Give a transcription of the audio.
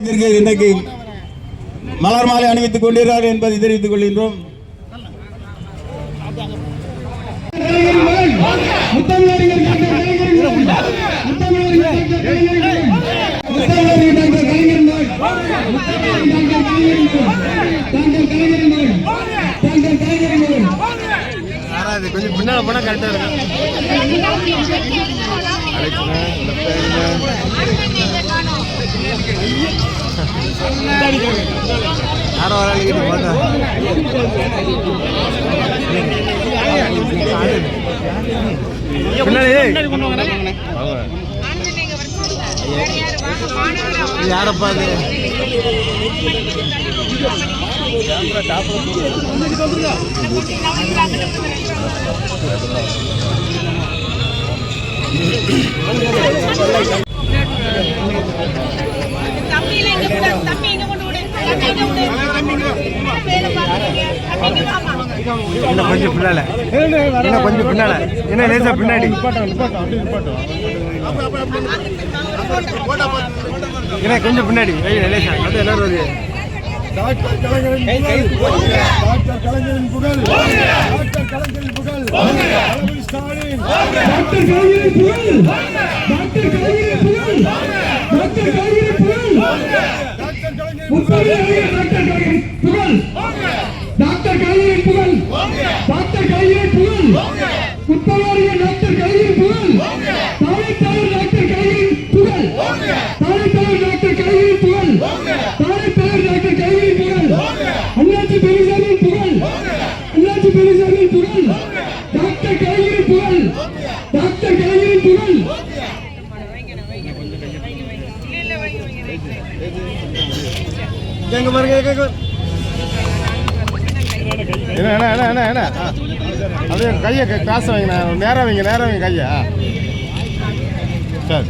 இதற்கு இன்றைக்கு மலர் மாலை அணிவித்துக் கொண்டிருக்கிறார் என்பதை தெரிவித்துக் கொள்கின்றோம். கொஞ்சம் டாக்டர் கலைஞர் முத்தமிழறிஞர் டாக்டர் கலைஞர் முத்தமிழறிஞர் doctor Kalaignar doctor Kalaignar doctor Kalaignar doctor Kalaignar யாராவது கொஞ்சம் பின்னால போனா கரெக்டா இருக்கும் யாரோ ஒரு ஆள் போட்டா யாரப்பா அது இன்னும் கொஞ்சம் பின்னால இன்னும் கொஞ்சம் பின்னால என்ன லேசா பின்னாடி என்ன கொஞ்சம் பின்னாடி லேசா அது எல்லாரும் டாக்டர் கலைஞரின் புகழ். டாக்டர் கலைஞரின் புகழ். டாக்டர் கலைஞரின் புகழ். தளபதி ஸ்டாலின் டாக்டர் கலைஞரின் புகழ் டாக்டர் கலைஞரின் புகழ் டாக்டர் கலைஞரின் புகழ் டாக்டர் கலைஞரின் கலைஞரின் புகழ் முத்தமிழறிஞர் டாக்டர் கலைஞரின் புகழ் தாழைத்தலைவர் டாக்டர் கலைஞரின் புகழ் தாழைத்தலைவர் டாக்டர் கலைஞரின் புகழ் தாழைத்தலைவர் டாக்டர் கலைஞரின் புகழ் அண்ணாச்சி பெரியசாமியின் புகழ் அண்ணாச்சி பெரியசாமியின் புகழ் டாக்டர் கலைஞரின் புகழ் டாக்டர் கலைஞரின் புகழ் எங்க பாருங்க. என்ன என்ன என்ன என்ன என்ன? ஆ. கையை காசு வைங்க நேரம் வைங்க நேரம் வைங்க கையை. சரி.